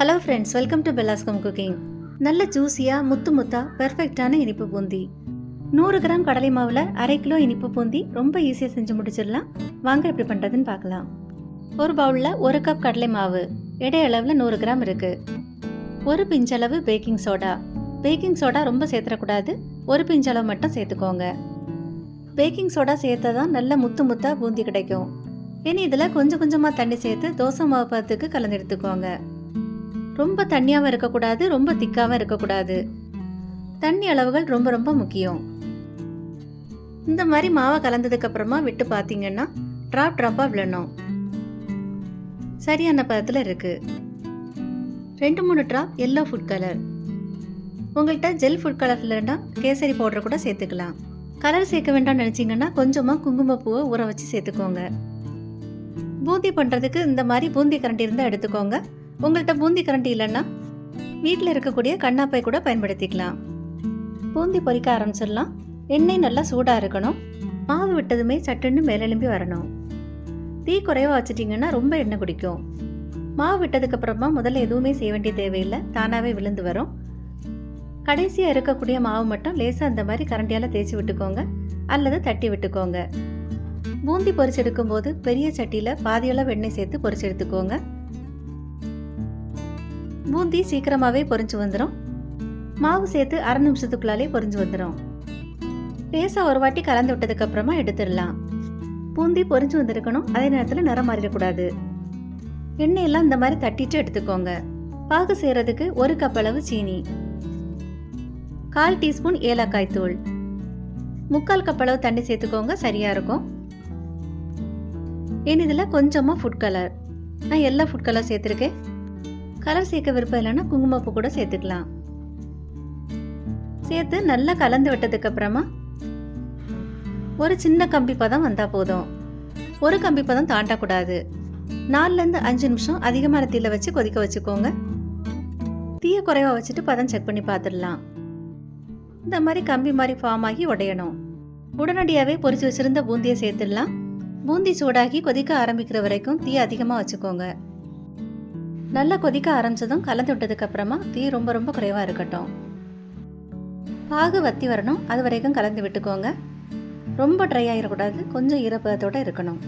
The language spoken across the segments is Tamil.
ஹலோ ஃப்ரெண்ட்ஸ் வெல்கம் டு பெல்லாஸ்கம் குக்கிங் நல்ல ஜூஸியாக முத்து முத்தா பெர்ஃபெக்டான இனிப்பு பூந்தி. நூறு கிராம் கடலை மாவில் அரை கிலோ இனிப்பு பூந்தி ரொம்ப ஈஸியாக செஞ்சு முடிச்சிடலாம். வாங்க எப்படி பண்ணுறதுன்னு பார்க்கலாம். ஒரு பவுலில் ஒரு கப் கடலை மாவு. எடை அளவில் நூறு கிராம் இருக்குது ஒரு பிஞ்சளவு பேக்கிங் சோடா பேக்கிங் சோடா ரொம்ப சேர்த்துடக்கூடாது. ஒரு பிஞ்சளவு மட்டும் சேர்த்துக்கோங்க. பேக்கிங் சோடா சேர்த்தா தான் நல்ல முத்து முத்தா பூந்தி கிடைக்கும். இனி இதில் கொஞ்சம் கொஞ்சமாக தண்ணி சேர்த்து தோசை மாவு பார்த்துக்கு கலந்து எடுத்துக்கோங்க. ரொம்ப தண்ணியாகவும் இருக்கக்கூடாது ரொம்ப திக்காகவும் இருக்கக்கூடாது. தண்ணி அளவுகள் ரொம்ப ரொம்ப முக்கியம். இந்த மாதிரி மாவை கலந்ததுக்கு அப்புறமா விட்டு பார்த்தீங்கன்னா ட்ராப் ட்ராப்பாக விழணும். சரியான பதத்தில் இருக்கு. ரெண்டு மூணு ட்ராப் எல்லோ ஃபுட் கலர் உங்கள்கிட்ட ஜெல் ஃபுட் கலர் இல்லைன்னா கேசரி பவுடர் கூட சேர்த்துக்கலாம். கலர் சேர்க்க வேண்டாம்னு நினச்சிங்கன்னா கொஞ்சமாக குங்குமப்பூவை ஊற வச்சு சேர்த்துக்கோங்க. பூந்தி பண்ணுறதுக்கு இந்த மாதிரி பூந்தி கரண்டி இருந்தால் எடுத்துக்கோங்க. உங்கள்கிட்ட பூந்தி கரண்டி இல்லைன்னா வீட்டில் இருக்கக்கூடிய கண்ணாப்பை கூட பயன்படுத்திக்கலாம். பூந்தி பொரிக்க ஆரம்பிச்சிடலாம். எண்ணெய் நல்லா சூடாக இருக்கணும். மாவு விட்டதுமே சட்டுன்னு மேலெலும்பி வரணும். தீ குறைவாக வச்சிட்டிங்கன்னா ரொம்ப எண்ணெய் குடிக்கும். மாவு விட்டதுக்கப்புறமா முதல்ல எதுவுமே செய்ய வேண்டிய தேவையில்லை. தானாகவே விழுந்து வரும். கடைசியாக இருக்கக்கூடிய மாவு மட்டும் லேசாக அந்த மாதிரி கரண்டியால் தேய்ச்சி விட்டுக்கோங்க. அல்லது தட்டி விட்டுக்கோங்க. பூந்தி பொரிச்செடுக்கும் போது பெரிய சட்டியில் பாதியளவு எண்ணெய் சேர்த்து பொரிச்சு எடுத்துக்கோங்க பூந்தி சீக்கிரமாகவே பொரிஞ்சு வந்துடும் மாவு சேர்த்து அரை நிமிஷத்துக்குள்ளாலே பொரிஞ்சு வந்துடும் லேசாக ஒரு வாட்டி கலந்து விட்டதுக்கப்புறமா எடுத்துடலாம். பூந்தி பொரிஞ்சு வந்திருக்கணும் அதே நேரத்தில் நிறம் மாறிடக்கூடாது. எண்ணெயெல்லாம் இந்த மாதிரி தட்டிட்டு எடுத்துக்கோங்க. பாகு செய்கிறதுக்கு ஒரு கப் அளவு சீனி. கால் டீஸ்பூன் ஏலக்காய் தூள். முக்கால் கப் அளவு தண்ணி சேர்த்துக்கோங்க சரியாக இருக்கும். இனி இதில் கொஞ்சமாக ஃபுட் கலர் நான் எல்லா ஃபுட் கலர் சேர்த்துருக்கேன். கலர் சேர்க்க விருப்பம் இல்லைன்னா குங்குமப்பூ கூட சேர்த்துக்கலாம். சேர்த்து நல்லா கலந்து விட்டதுக்கு அப்புறமா ஒரு சின்ன கம்பி பதம் வந்தால் போதும். ஒரு கம்பி பதம் தாண்டக்கூடாது நாலுலேருந்து அஞ்சு நிமிஷம் அதிகமான தீயில் வச்சு கொதிக்க வச்சுக்கோங்க. தீயை குறைவாக வச்சுட்டு பதம் செக் பண்ணி பார்த்துடலாம் இந்த மாதிரி கம்பி மாதிரி ஃபார்ம் ஆகி உடையணும். உடனடியாகவே பொறிச்சு வச்சுருந்த பூந்தியை சேர்த்துடலாம். பூந்தி சூடாகி கொதிக்க ஆரம்பிக்கிற வரைக்கும் தீ அதிகமாக வச்சுக்கோங்க. நல்லா கொதிக்க ஆரம்பிச்சதும் கலந்து விட்டதுக்கு அப்புறமா தீ ரொம்ப ரொம்ப குறைவாக இருக்கட்டும். பாகு வத்தி வரணும். அது வரைக்கும் கலந்து விட்டுக்கோங்க. ரொம்ப ட்ரை ஆகிடக்கூடாது கொஞ்சம் ஈரப்பதத்தோடு இருக்கணும்.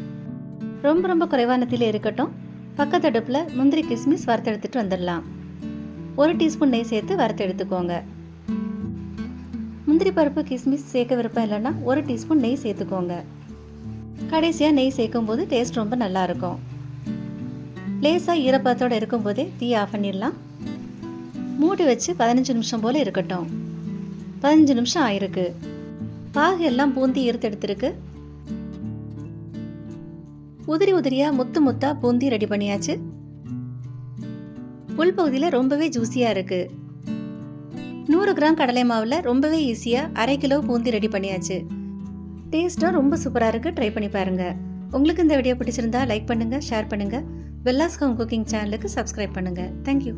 ரொம்ப ரொம்ப குறைவான தீல இருக்கட்டும். பக்கத்து அடுப்பில் முந்திரி கிஸ்மிஸ் வறுத்தெடுத்துட்டு வந்துடலாம். ஒரு டீஸ்பூன் நெய் சேர்த்து வறுத்து எடுத்துக்கோங்க முந்திரி பருப்பு கிஸ்மிஸ் சேர்க்க விருப்பம் இல்லைன்னா ஒரு டீஸ்பூன் நெய் சேர்த்துக்கோங்க. கடைசியாக நெய் சேர்க்கும்போது டேஸ்ட் ரொம்ப நல்லாயிருக்கும் லேசாக ஈரப்பதத்தோடு இருக்கும்போதே தீயை ஆஃப் பண்ணிடலாம். மூடி வச்சு பதினஞ்சு நிமிஷம் போல் இருக்கட்டும். பதினஞ்சு நிமிஷம் ஆயிருக்கு. பாகு எல்லாம் பூந்தி எடுத்துருக்கு. உதிரி உதிரியாக முத்து முத்தாக பூந்தி ரெடி பண்ணியாச்சு. உள்பகுதியில் ரொம்பவே ஜூஸியாக இருக்கு. நூறு கிராம் கடலை மாவில் ரொம்பவே ஈஸியாக அரை கிலோ பூந்தி ரெடி பண்ணியாச்சு. டேஸ்ட்டும் ரொம்ப சூப்பராக இருக்குது ட்ரை பண்ணி பாருங்கள் உங்களுக்கு இந்த வீடியோ பிடிச்சிருந்தா லைக் பண்ணுங்கள் ஷேர் பண்ணுங்கள் வெல்லாஸ்காம் குக்கிங் சேனலுக்கு சப்ஸ்கிரைப் பண்ணுங்கள் தேங்க்யூ